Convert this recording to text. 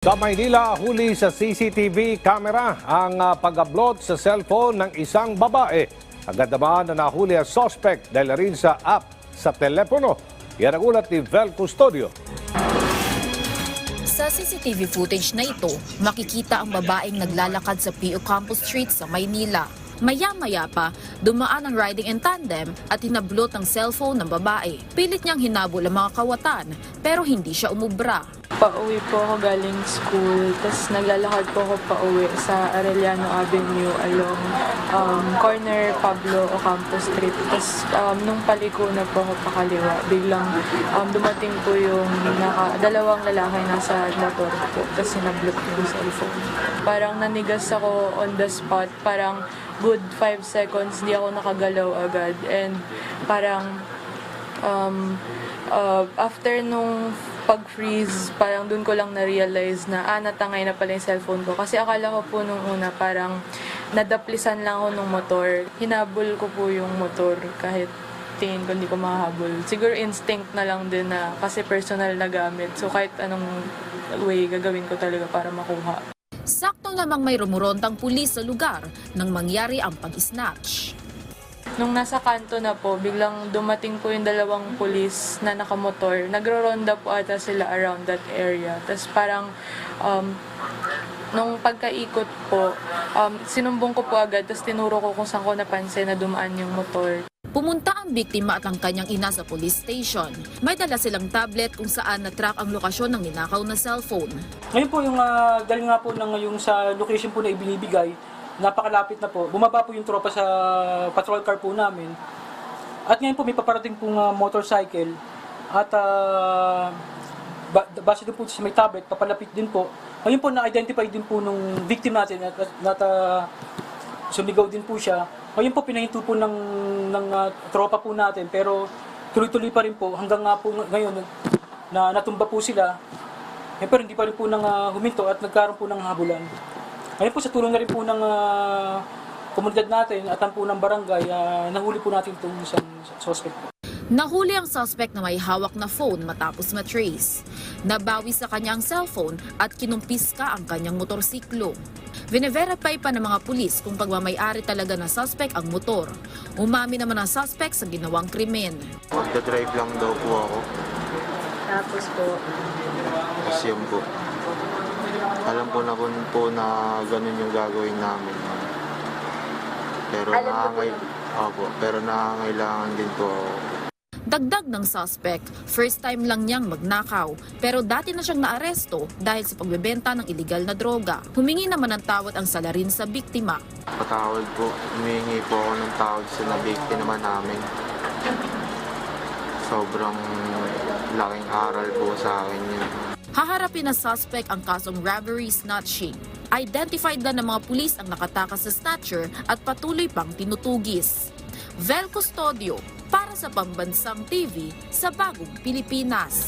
Sa Maynila, huli sa CCTV camera ang uh, pag-upload sa cellphone ng isang babae. Agad naman na nahuli ang suspect dahil rin sa app sa telepono. Yan ang ulat ni Vel Custodio. Sa CCTV footage na ito, makikita ang babaeng naglalakad sa PO Campus Street sa Maynila. Maya-maya pa, dumaan ang riding in tandem at hinablot ang cellphone ng babae. Pilit niyang hinabol ang mga kawatan pero hindi siya umubra. Pauwi po ako galing school, tapos naglalakad po ako pauwi sa Arellano Avenue along um, corner Pablo Ocampo Street. Tapos um, nung paliko na po ako pakaliwa, biglang um, dumating po yung naka, dalawang lalaki nasa motor po, tapos sinablot ko yung cellphone. Parang nanigas ako on the spot, parang good 5 seconds, di ako nakagalaw agad. And parang um, uh, after nung pag-freeze, parang dun ko lang na-realize na, ah, natangay na pala yung cellphone ko. Kasi akala ko po nung una, parang nadaplisan lang ako nung motor. Hinabol ko po yung motor kahit tingin ko hindi ko mahabol. Siguro instinct na lang din na kasi personal na gamit. So kahit anong way gagawin ko talaga para makuha. Sakto namang may rumorontang pulis sa lugar nang mangyari ang pag-snatch. Nung nasa kanto na po, biglang dumating po yung dalawang pulis na nakamotor. Nagro-ronda po ata sila around that area. Tapos parang, um, nung pagkaikot po, um, sinumbong ko po agad, tapos tinuro ko kung saan ko napansin na dumaan yung motor. Pumunta ang biktima at ang kanyang ina sa police station. May dala silang tablet kung saan na-track ang lokasyon ng ninakaw na cellphone. Ngayon po yung uh, dahil nga po ng yung sa location po na ibinibigay, napakalapit na po. Bumaba po yung tropa sa patrol car po namin. At ngayon po may paparating pong uh, motorcycle at uh, ba, base din po sa may tablet, papalapit din po. Ngayon po na-identify din po nung victim natin at, at, uh, sumigaw din po siya. Ngayon po pinahinto po ng, ng uh, tropa po natin pero tuloy-tuloy pa rin po hanggang nga po ngayon na natumba po sila eh, pero hindi pa rin po nang ah, huminto at nagkaroon po ng habulan. Ngayon po sa tulong na rin po ng ah, komunidad natin at ang po ng barangay, ah, nahuli po natin itong isang suspect. Nahuli ang suspect na may hawak na phone matapos matrace. Nabawi sa kanyang cellphone at kinumpiska ang kanyang motorsiklo. Vineverify pa ng mga pulis kung pagmamayari talaga na suspect ang motor. Umami naman ang suspect sa ginawang krimen. Magdadrive lang daw po ako. Tapos po, Tapos yun po. Alam po na po, po na ganun yung gagawin namin. Pero nakangay... Opo, pero nakangailangan din po ako. Dagdag ng suspect, first time lang niyang magnakaw pero dati na siyang naaresto dahil sa pagbebenta ng illegal na droga. Humingi naman ng tawad ang salarin sa biktima. Patawad po, humihingi po ako ng tawad sa nabikti naman namin. Sobrang laking aral po sa akin yun. Haharapin ng suspect ang kasong robbery snatching. Identified na ng mga pulis ang nakatakas sa snatcher at patuloy pang tinutugis. Vel Custodio para sa Pambansang TV sa Bagong Pilipinas.